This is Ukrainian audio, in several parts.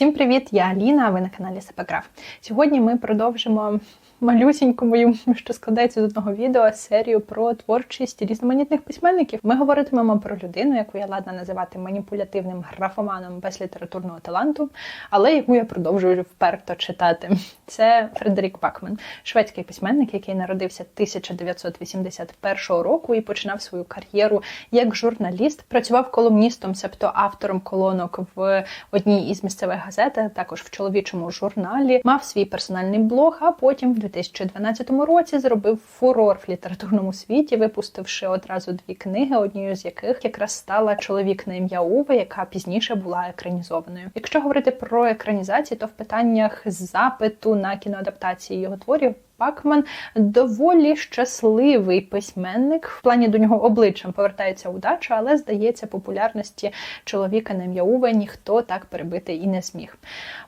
Всім привіт! Я Аліна. а Ви на каналі Сепаграф. Сьогодні ми продовжимо малюсіньку мою, що складається з одного відео, серію про творчість різноманітних письменників. Ми говоритимемо про людину, яку я ладна називати маніпулятивним графоманом без літературного таланту, але яку я продовжую вперто читати. Це Фредерік Бакмен, шведський письменник, який народився 1981 року і починав свою кар'єру як журналіст. Працював колумністом, себто автором колонок в одній із місцевих газет, а також в чоловічому журналі. Мав свій персональний блог, а потім в 2012 році зробив фурор в літературному світі, випустивши одразу дві книги, однією з яких якраз стала чоловік на ім'я Уве, яка пізніше була екранізованою. Якщо говорити про екранізації, то в питаннях запиту на кіноадаптації його творів Пакман доволі щасливий письменник. В плані до нього обличчям повертається удача, але здається, популярності чоловіка на ім'я Уве ніхто так перебити і не зміг.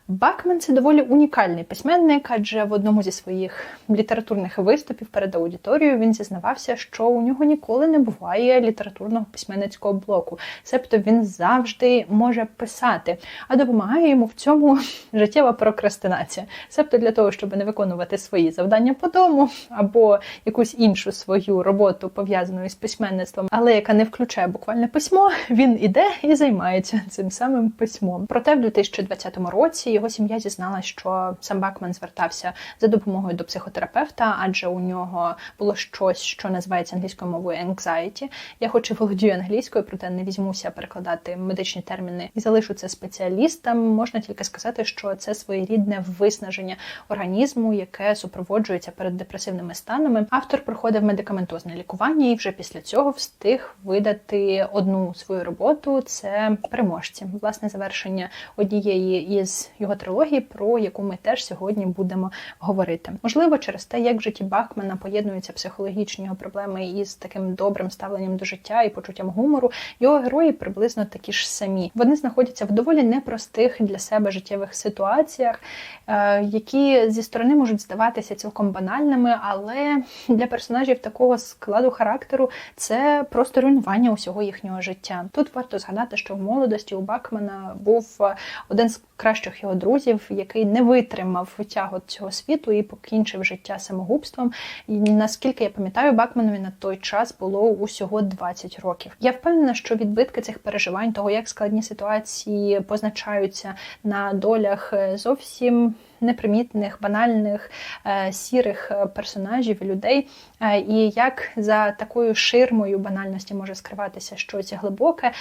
Бакман це доволі унікальний письменник, адже в одному зі своїх літературних виступів перед аудиторією він зізнавався, що у нього ніколи не буває літературного письменницького блоку, себто він завжди може писати, а допомагає йому в цьому життєва прокрастинація. Себто для того, щоб не виконувати свої завдання по дому або якусь іншу свою роботу пов'язану із письменництвом, але яка не включає буквальне письмо, він іде і займається цим самим письмом. Проте в 2020 році його сім'я зізналась, що сам Бакман звертався за допомогою до психотерапевта, адже у нього було щось, що називається англійською мовою anxiety. Я хоч і володію англійською, проте не візьмуся перекладати медичні терміни і залишу це спеціалістам. Можна тільки сказати, що це своєрідне виснаження організму, яке супроводжується перед депресивними станами. Автор проходив медикаментозне лікування і вже після цього встиг видати одну свою роботу. Це переможці, власне завершення однієї із його трилогії, про яку ми теж сьогодні будемо говорити. Можливо, через те, як в житті Бахмана поєднуються психологічні його проблеми із таким добрим ставленням до життя і почуттям гумору, його герої приблизно такі ж самі. Вони знаходяться в доволі непростих для себе життєвих ситуаціях, е, які зі сторони можуть здаватися цілком банальними, але для персонажів такого складу характеру це просто руйнування усього їхнього життя. Тут варто згадати, що в молодості у Бакмана був один з кращих його друзів, який не витримав тягот цього світу і покінчив життя самогубством. І наскільки я пам'ятаю, Бакманові на той час було усього 20 років. Я впевнена, що відбитки цих переживань, того як складні ситуації позначаються на долях зовсім непримітних, банальних, е, сірих е, персонажів і людей, е, і як за такою ширмою банальності може скриватися щось глибоке,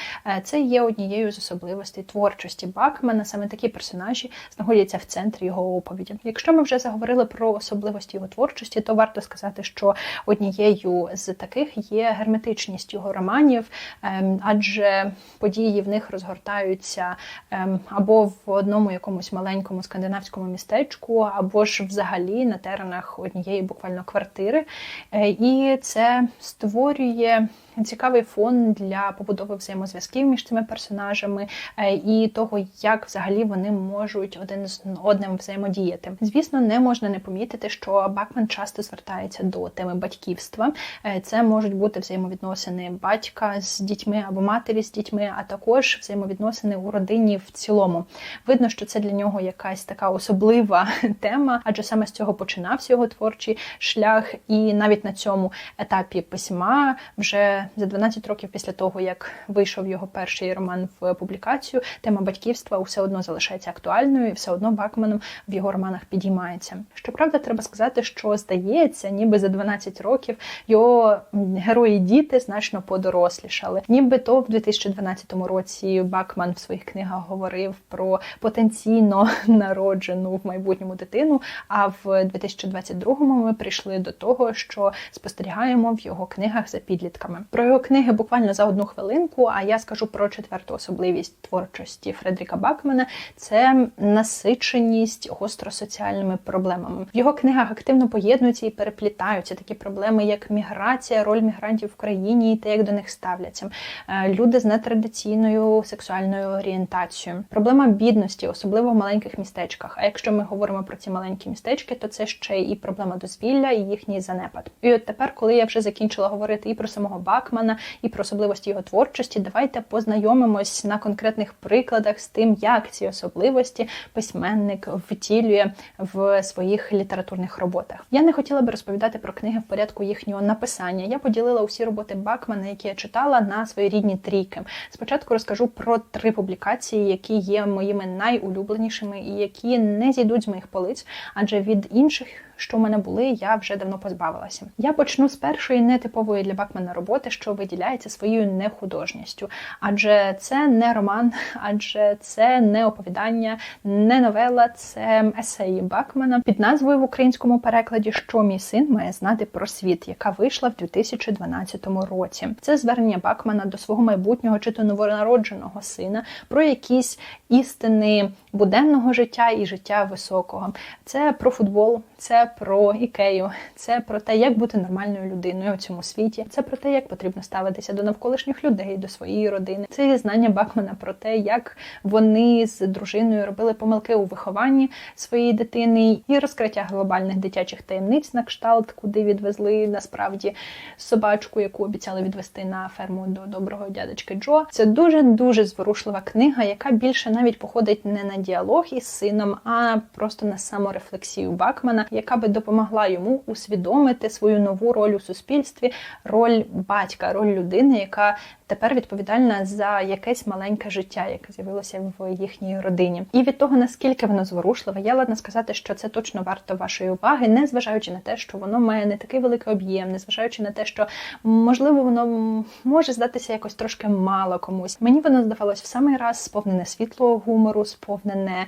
це є однією з особливостей творчості Бакмана. Саме такі персонажі знаходяться в центрі його оповіді. Якщо ми вже заговорили про особливості його творчості, то варто сказати, що однією з таких є герметичність його романів, ем, адже події в них розгортаються ем, або в одному якомусь маленькому скандинавському містечку, містечку або ж взагалі на теренах однієї буквально квартири. Е, і це створює цікавий фон для побудови взаємозв'язків між цими персонажами е, і того, як взагалі вони можуть один з одним взаємодіяти. Звісно, не можна не помітити, що Бакман часто звертається до теми батьківства. Е, це можуть бути взаємовідносини батька з дітьми або матері з дітьми, а також взаємовідносини у родині в цілому. Видно, що це для нього якась така особлива тема, адже саме з цього починався його творчий шлях, і навіть на цьому етапі письма вже за 12 років після того, як вийшов його перший роман в публікацію, тема батьківства все одно залишається актуальною, і все одно Бакманом в його романах підіймається. Щоправда, треба сказати, що здається, ніби за 12 років його герої діти значно подорослішали. Ніби то в 2012 році Бакман в своїх книгах говорив про потенційно народжену в майбутньому дитину. А в 2022-му ми прийшли до того, що спостерігаємо в його книгах за підлітками. Про його книги буквально за одну хвилинку. А я скажу про четверту особливість творчості Фредріка Бакмана це насиченість гостросоціальними проблемами. В його книгах активно поєднуються і переплітаються такі проблеми, як міграція, роль мігрантів в країні і те, як до них ставляться. Е, люди з нетрадиційною сексуальною орієнтацією, проблема бідності, особливо в маленьких містечках. А якщо ми говоримо про ці маленькі містечки, то це ще і проблема дозвілля, і їхній занепад. І от тепер, коли я вже закінчила говорити і про самого Бакмана, Бакмана і про особливості його творчості, давайте познайомимось на конкретних прикладах з тим, як ці особливості письменник втілює в своїх літературних роботах. Я не хотіла би розповідати про книги в порядку їхнього написання. Я поділила усі роботи Бакмана, які я читала, на свої рідні трійки. Спочатку розкажу про три публікації, які є моїми найулюбленішими і які не зійдуть з моїх полиць, адже від інших що в мене були, я вже давно позбавилася. Я почну з першої нетипової для Бакмана роботи, що виділяється своєю нехудожністю, адже це не роман, адже це не оповідання, не новела, це есеї Бакмана під назвою в українському перекладі Що мій син має знати про світ, яка вийшла в 2012 році. Це звернення Бакмана до свого майбутнього чи то новонародженого сина про якісь істини буденного життя і життя високого. Це про футбол, це про ікею, це про те, як бути нормальною людиною у цьому світі. Це про те, як потрібно ставитися до навколишніх людей, до своєї родини. Це знання Бакмана про те, як вони з дружиною робили помилки у вихованні своєї дитини і розкриття глобальних дитячих таємниць на кшталт, куди відвезли насправді собачку, яку обіцяли відвести на ферму до доброго дядечки Джо. Це дуже дуже зворушлива книга, яка більше навіть походить не на діалог із сином, а просто на саморефлексію Бакмана, яка би допомогла йому усвідомити свою нову роль у суспільстві, роль батька, роль людини, яка тепер відповідальна за якесь маленьке життя, яке з'явилося в їхній родині. І від того, наскільки воно зворушливе, я ладна сказати, що це точно варто вашої уваги, не зважаючи на те, що воно має не такий великий об'єм, не зважаючи на те, що можливо воно може здатися якось трошки мало комусь. Мені воно здавалось в самий раз сповнене світлого гумору, сповнене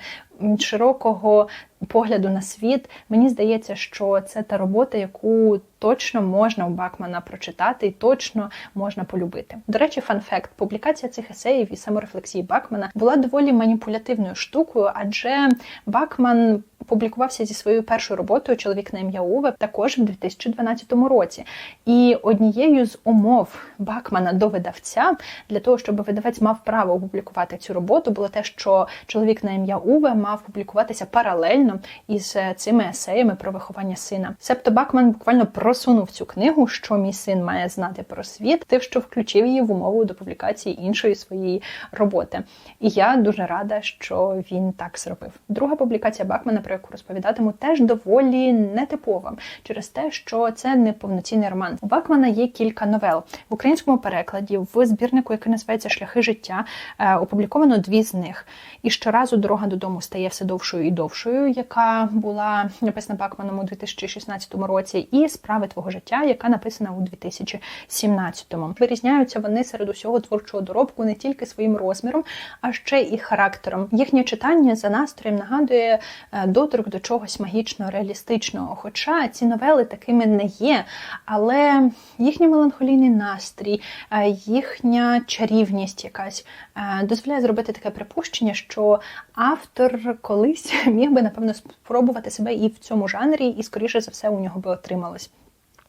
широкого погляду на світ. Мені здається, що це та робота, яку точно можна у Бакмана прочитати і точно можна полюбити. До речі, фан-факт. публікація цих есеїв і саморефлексії Бакмана була доволі маніпулятивною штукою, адже Бакман публікувався зі своєю першою роботою Чоловік на ім'я Уве також в 2012 році. І однією з умов Бакмана до видавця для того, щоб видавець мав право опублікувати цю роботу, було те, що чоловік на ім'я Уве мав публікуватися паралельно із цими есеями про виховання сина. Себто Бакман буквально просунув цю книгу, що мій син має знати про світ, тим, що включив її в умову до публікації іншої своєї роботи. І я дуже рада, що він так зробив. Друга публікація Бакмана про яку розповідатиму, теж доволі нетипова через те, що це не повноцінний роман. У Бакмана є кілька новел в українському перекладі, в збірнику, який називається Шляхи життя, е, опубліковано дві з них. І щоразу дорога додому стає все довшою і довшою, яка була написана Бакманом у 2016 році, і справи твого життя, яка написана у 2017-му. Вирізняються вони серед усього творчого доробку не тільки своїм розміром, а ще і характером. Їхнє читання за настроєм нагадує е, доторк до чогось магічно реалістичного. Хоча ці новели такими не є, але їхній меланхолійний настрій, е, їхня чарівність якась е, дозволяє зробити таке припущення, що автор колись міг би напевно спробувати себе і в цьому жанрі, і скоріше за все у нього би отрималось.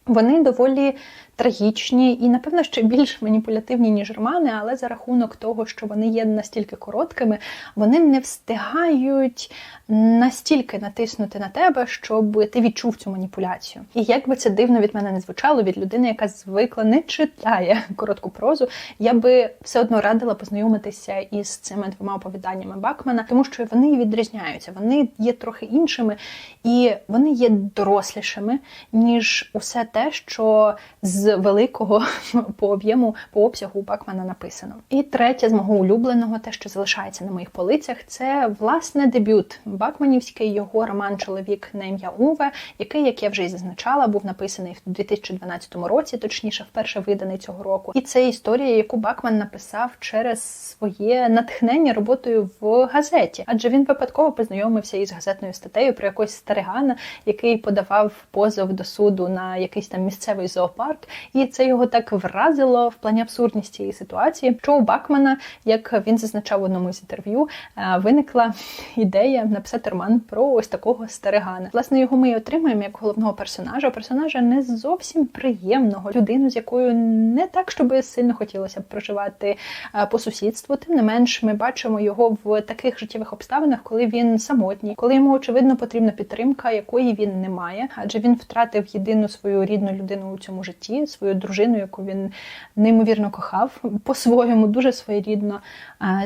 Вони доволі трагічні і, напевно, ще більш маніпулятивні, ніж романи, але за рахунок того, що вони є настільки короткими, вони не встигають настільки натиснути на тебе, щоб ти відчув цю маніпуляцію. І як би це дивно від мене не звучало, від людини, яка звикла не читає коротку прозу, я би все одно радила познайомитися із цими двома оповіданнями Бакмана, тому що вони відрізняються, вони є трохи іншими і вони є дорослішими, ніж усе те, що з великого по об'єму, по обсягу Бакмана написано. І третє з мого улюбленого, те, що залишається на моїх полицях, це власне дебют Бакманівський, його роман Чоловік на ім'я Уве, який, як я вже й зазначала, був написаний в 2012 році, точніше, вперше виданий цього року. І це історія, яку Бакман написав через своє натхнення роботою в газеті, адже він випадково познайомився із газетною статтею про якогось старигана, який подавав позов до суду на якийсь там місцевий зоопарк, і це його так вразило в плані абсурдності цієї ситуації. Що у Бакмана, як він зазначав в одному з інтерв'ю, е, виникла ідея написати роман про ось такого старигана. Власне, його ми і отримаємо як головного персонажа. Персонажа не зовсім приємного, людину, з якою не так, щоб сильно хотілося б проживати е, по сусідству. Тим не менш, ми бачимо його в таких життєвих обставинах, коли він самотній, коли йому очевидно потрібна підтримка, якої він не має, адже він втратив єдину свою рідну людину у цьому житті, свою дружину, яку він неймовірно кохав, по-своєму дуже своєрідно,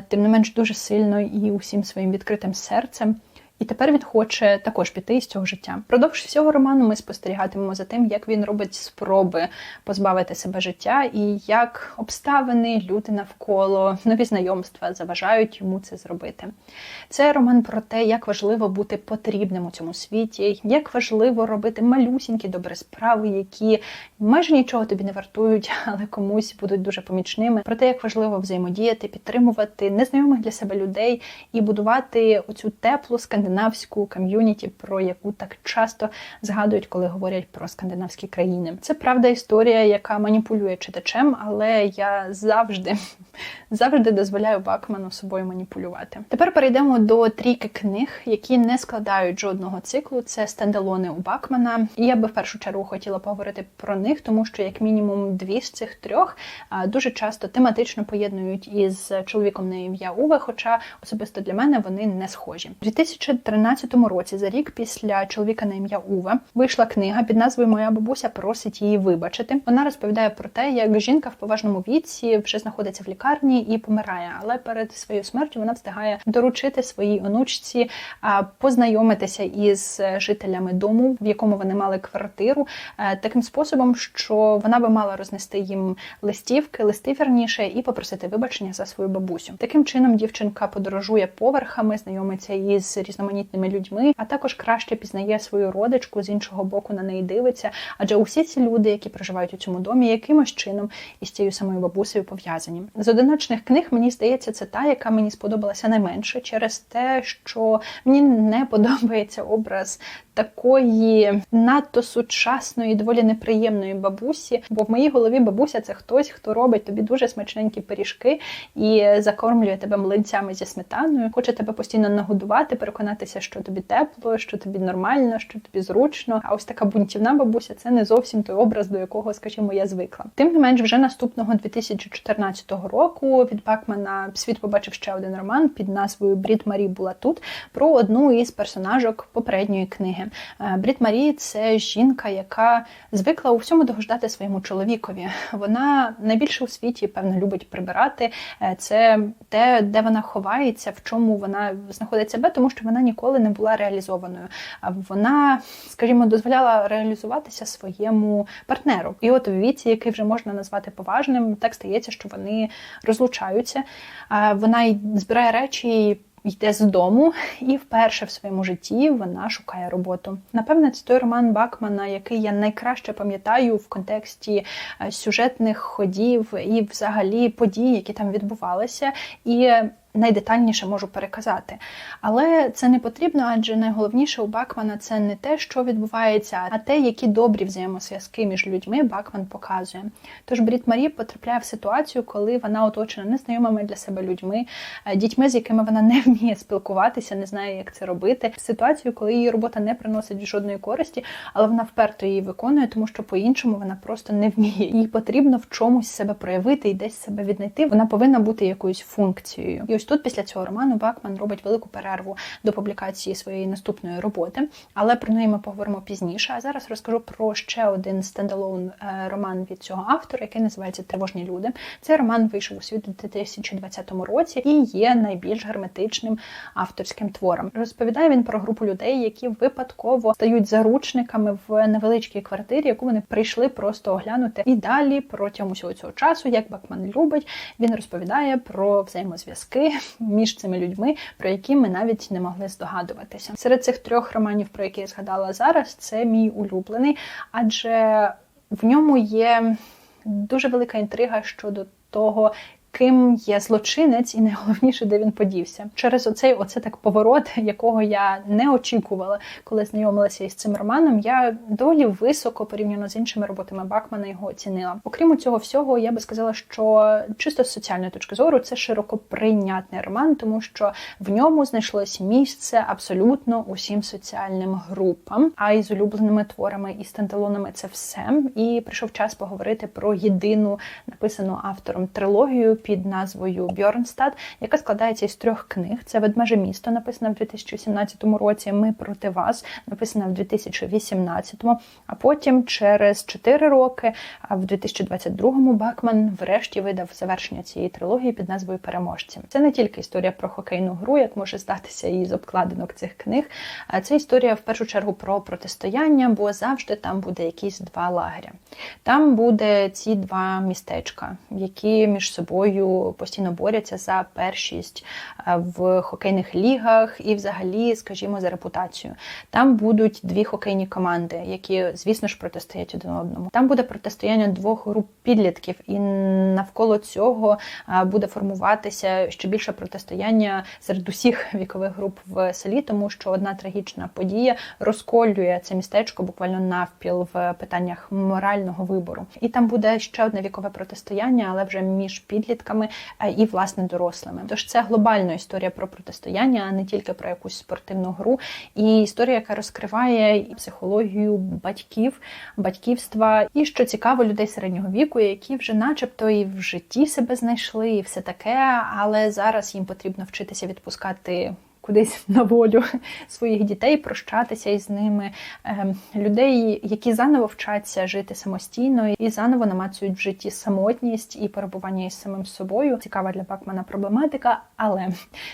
тим не менш дуже сильно і усім своїм відкритим серцем. І тепер він хоче також піти із цього життя. Продовж всього роману ми спостерігатимемо за тим, як він робить спроби позбавити себе життя, і як обставини, люди навколо, нові знайомства заважають йому це зробити. Це роман про те, як важливо бути потрібним у цьому світі, як важливо робити малюсінькі добрі справи, які майже нічого тобі не вартують, але комусь будуть дуже помічними. Про те, як важливо взаємодіяти, підтримувати незнайомих для себе людей і будувати оцю теплу скандинавську скандинавську ком'юніті, про яку так часто згадують, коли говорять про скандинавські країни. Це правда історія, яка маніпулює читачем, але я завжди завжди дозволяю Бакману собою маніпулювати. Тепер перейдемо до трійки книг, які не складають жодного циклу. Це стендалони у Бакмана. І я би в першу чергу хотіла поговорити про них, тому що як мінімум дві з цих трьох дуже часто тематично поєднують із чоловіком на ім'я Уве, хоча особисто для мене вони не схожі. У 2013 році, за рік після чоловіка на ім'я Уве, вийшла книга під назвою Моя бабуся просить її вибачити. Вона розповідає про те, як жінка в поважному віці вже знаходиться в лікарні і помирає. Але перед своєю смертю вона встигає доручити своїй онучці познайомитися із жителями дому, в якому вони мали квартиру, е, таким способом, що вона би мала рознести їм листівки, листи вірніше, і попросити вибачення за свою бабусю. Таким чином дівчинка подорожує поверхами, знайомиться із різноманітними людьми, а також краще пізнає свою родичку з іншого боку на неї дивиться. Адже усі ці люди, які проживають у цьому домі, якимось чином із цією самою бабусею пов'язані з одиночних книг, мені здається, це та, яка мені сподобалася найменше через те, що мені не подобається образ такої надто сучасної, доволі неприємної бабусі. Бо в моїй голові бабуся це хтось, хто робить тобі дуже смачненькі пиріжки і закормлює тебе млинцями зі сметаною, хоче тебе постійно нагодувати, переконатися, що тобі тепло, що тобі нормально, що тобі зручно. А ось така бунтівна бабуся це не зовсім той образ, до якого, скажімо, я звикла. Тим не менш, вже наступного 2014 року від Бакмана світ побачив ще один роман під назвою Брід Марі була тут про одну із персонажок попередньої книги. Е, Брід Марі це жінка, яка звикла у всьому догождати своєму чоловікові. Вона найбільше у світі, певно, любить прибирати. Е, це те, де вона ховається, в чому вона знаходить себе, тому що вона ніколи не була реалізованою. Вона, скажімо, дозволяла реалізуватися своєму партнеру. І от в віці, який вже можна назвати поважним, так стається, що вони розлучаються. Вона збирає речі йде з дому, і вперше в своєму житті вона шукає роботу. Напевне, це той роман Бакмана, який я найкраще пам'ятаю в контексті е, сюжетних ходів і, взагалі, подій, які там відбувалися. І найдетальніше можу переказати. Але це не потрібно, адже найголовніше у Бакмана це не те, що відбувається, а те, які добрі взаємозв'язки між людьми Бакман показує. Тож Брід Марі потрапляє в ситуацію, коли вона оточена незнайомими для себе людьми, е, дітьми, з якими вона не вміє спілкуватися, не знає, як це робити. Ситуацію, коли її робота не приносить жодної користі, але вона вперто її виконує, тому що по-іншому вона просто не вміє. Їй потрібно в чомусь себе проявити і десь себе віднайти. Вона повинна бути якоюсь функцією. І ось тут після цього роману Бакман робить велику перерву до публікації своєї наступної роботи, але про неї ми поговоримо пізніше. А зараз розкажу про ще один стендалон е, роман від цього автора, який називається Тривожні люди. Цей роман вийшов у світ у 2020 році і є найбільш герметичним авторським твором. Розповідає він про групу людей, які випадково стають заручниками в невеличкій квартирі, яку вони прийшли просто оглянути. І далі протягом усього цього часу, як Бакман любить, він розповідає про взаємозв'язки між цими людьми, про які ми навіть не могли здогадуватися. Серед цих трьох романів, про які я згадала зараз, це мій улюблений, адже в ньому є дуже велика інтрига щодо того, ким є злочинець, і найголовніше, де він подівся. Через оцей оце так поворот, якого я не очікувала, коли знайомилася із цим романом. Я доволі високо порівняно з іншими роботами Бакмана його оцінила. Окрім цього всього, я би сказала, що чисто з соціальної точки зору це широко прийнятний роман, тому що в ньому знайшлось місце абсолютно усім соціальним групам. А із улюбленими творами і стендалонами це все. І прийшов час поговорити про єдину написану автором трилогію під назвою Бьорнстад, яка складається із трьох книг. Це Ведмеже місто, написана в 2017 році. Ми проти вас, написана в 2018, а потім через 4 роки, а в 2022-му Бакман врешті видав завершення цієї трилогії під назвою Переможці. Це не тільки історія про хокейну гру, як може здатися із обкладинок цих книг. А це історія в першу чергу про протистояння, бо завжди там буде якісь два лагеря. Там буде ці два містечка, які між собою постійно борються за першість в хокейних лігах і, взагалі, скажімо, за репутацію. Там будуть дві хокейні команди, які, звісно ж, протистоять один одному. Там буде протистояння двох груп підлітків, і навколо цього буде формуватися ще більше протистояння серед усіх вікових груп в селі, тому що одна трагічна подія розколює це містечко буквально навпіл в питаннях морального вибору. І там буде ще одне вікове протистояння, але вже між підлітками і власне дорослими. Тож це глобальна історія про протистояння, а не тільки про якусь спортивну гру. І історія, яка розкриває і психологію батьків, батьківства, і що цікаво, людей середнього віку, які вже, начебто, і в житті себе знайшли, і все таке, але зараз їм потрібно вчитися відпускати кудись на волю своїх дітей, прощатися із ними, ем, людей, які заново вчаться жити самостійно і заново намацують в житті самотність і перебування із самим собою. Цікава для Бакмана проблематика, але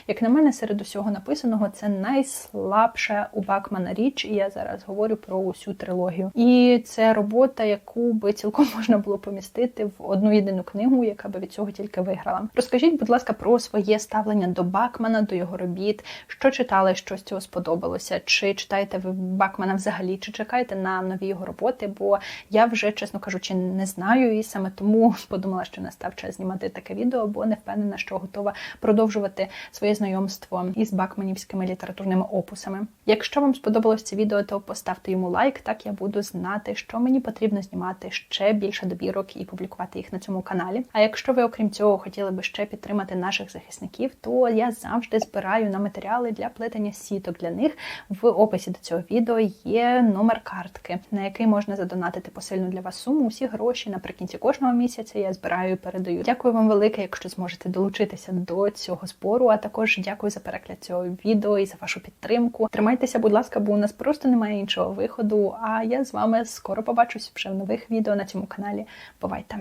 як на мене, серед усього написаного це найслабша у Бакмана річ, і я зараз говорю про усю трилогію. І це робота, яку би цілком можна було помістити в одну єдину книгу, яка би від цього тільки виграла. Розкажіть, будь ласка, про своє ставлення до Бакмана, до його робіт. Що читали, що з цього сподобалося? Чи читаєте ви Бакмана взагалі, чи чекаєте на нові його роботи? Бо я вже, чесно кажучи, не знаю, і саме тому подумала, що настав час знімати таке відео, бо не впевнена, що готова продовжувати своє знайомство із бакманівськими літературними опусами. Якщо вам сподобалось це відео, то поставте йому лайк, так я буду знати, що мені потрібно знімати ще більше добірок і публікувати їх на цьому каналі. А якщо ви, окрім цього, хотіли би ще підтримати наших захисників, то я завжди збираю на матеріал матеріали для плетення сіток для них. В описі до цього відео є номер картки, на який можна задонатити посильну для вас суму. Усі гроші наприкінці кожного місяця я збираю і передаю. Дякую вам велике, якщо зможете долучитися до цього збору. А також дякую за перегляд цього відео і за вашу підтримку. Тримайтеся, будь ласка, бо у нас просто немає іншого виходу. А я з вами скоро побачусь вже в нових відео на цьому каналі. Бувайте!